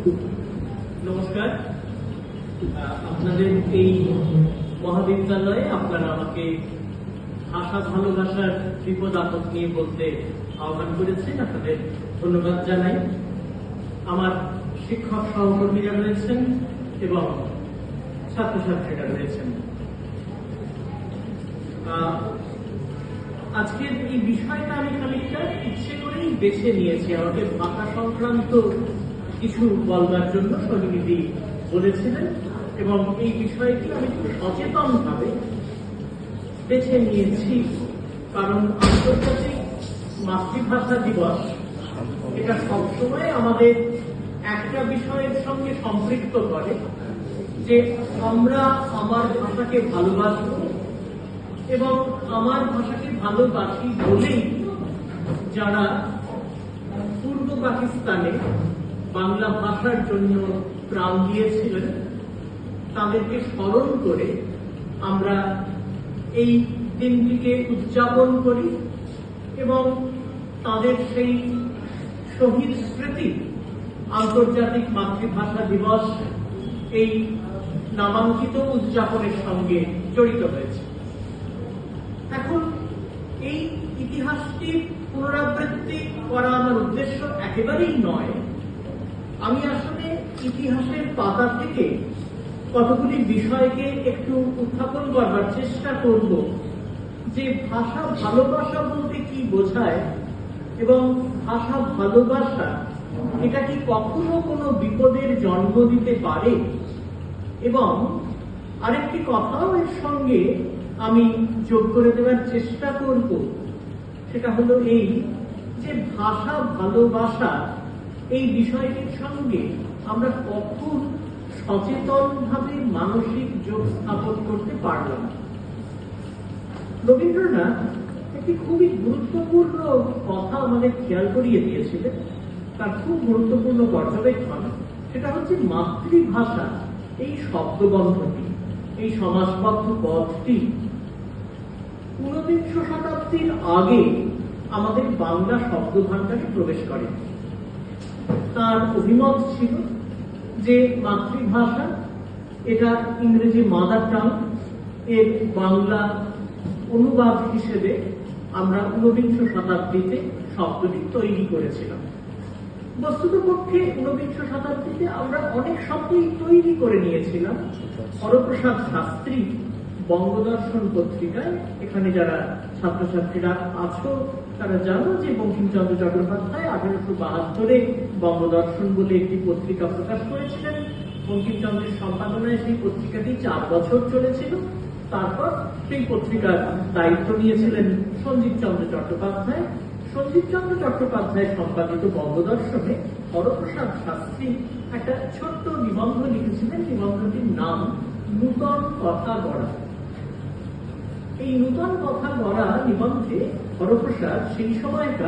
নমস্কার। আপনাদের এই মহাবিদ্যালয়ে আপনারা আমাকে ভাষা ভালোবাসার বিপদ আপদ নিয়ে বলতে আহ্বান করেছেন। আপনাদের ধন্যবাদ জানাই। আমার শিক্ষক সহকর্মীরা রয়েছেন এবং ছাত্রছাত্রীরা রয়েছেন। আজকের এই বিষয়টা আমি খানিকটা ইচ্ছে করেই বেছে নিয়েছি। আমাকে ভাষা সংক্রান্ত কিছু বলবার জন্য সমিতি বলেছিলেন এবং এই বিষয়টি আমি সচেতন ভাবে বেছে নিয়েছি, কারণ আন্তর্জাতিক মাতৃভাষা দিবস এটা সবসময় আমাদের একটা বিষয়ের সঙ্গে সম্পৃক্ত করে যে আমরা আমার ভাষাকে ভালোবাসবো এবং আমার ভাষাকে ভালোবাসি বলেই যারা পূর্ব পাকিস্তানে বাংলা ভাষার জন্য প্রাণ দিয়েছিলেন, তাদেরকে স্মরণ করে আমরা এই দিনটিকে উদযাপন করি এবং তাদের সেই শহীদ স্মৃতি, আন্তর্জাতিক মাতৃভাষা দিবস, এই নামাঙ্কিত উদযাপনের সঙ্গে জড়িত হয়েছে। এখন এই ইতিহাসটির পুনরাবৃত্তি করা আমার উদ্দেশ্য একেবারেই নয় আমি আসলে ইতিহাসের পাতা থেকে কতগুলি বিষয়কে একটু উত্থাপন করবার চেষ্টা করব। যে ভাষা ভালোবাসা বলতে কি বোঝায় এবং ভাষা ভালোবাসা, এটা কি কখনো কোনো বিপদের জন্ম দিতে পারে? এবং আরেকটি কথাও এর সঙ্গে আমি যোগ করে দেওয়ার চেষ্টা করব। সেটা হলো এই যে ভাষা ভালোবাসা এই বিষয়টির সঙ্গে আমরা কখন সচেতনভাবে মানসিক যোগ স্থাপন করতে পারলাম। রবীন্দ্রনাথ একটি খুবই গুরুত্বপূর্ণ কথা আমাদের খেয়াল করিয়ে দিয়েছিলেন। তার খুব গুরুত্বপূর্ণ পর্যবেক্ষণ সেটা হচ্ছে মাতৃভাষা, এই শব্দবন্ধটি এই সমাজবদ্ধ পথটি ঊনবিংশ শতাব্দীর আগে আমাদের বাংলা শব্দ ভাণ্ডারে প্রবেশ করে। তার অভিমত ছিল যে মাতৃভাষা, এটা ইংরেজি মাদার টাং এর বাংলা অনুবাদ হিসেবে আমরা ঊনবিংশ শতাব্দীতে শব্দটি তৈরি করেছিলাম। বস্তুত পক্ষে ঊনবিংশ শতাব্দীতে আমরা অনেক শব্দই তৈরি করে নিয়েছিলাম। হরপ্রসাদ শাস্ত্রী বঙ্গদর্শন পত্রিকায় এখানে যারা ছাত্রছাত্রীরা আছো, তারা জানো যে বঙ্কিমচন্দ্র চট্টোপাধ্যায় আঠারোশো বাহাত্তরে বঙ্গদর্শন বলে একটি পত্রিকা প্রকাশ করেছিলেন। বঙ্কিমচন্দ্রের সম্পাদনায় সেই পত্রিকাটি চার বছর চলেছিল। তারপর সেই পত্রিকার দায়িত্ব নিয়েছিলেন সঞ্জীব চন্দ্র চট্টোপাধ্যায়। সঞ্জীব চন্দ্র চট্টোপাধ্যায় সম্পাদিত বঙ্গদর্শনে হরপ্রসাদ শাস্ত্রী একটা ছোট্ট নিবন্ধ লিখেছিলেন। নিবন্ধটির নাম নূতন কথা গড়া। এই নূতন কথা বলা নিবন্ধে হরপ্রসাদ সেই সময়কার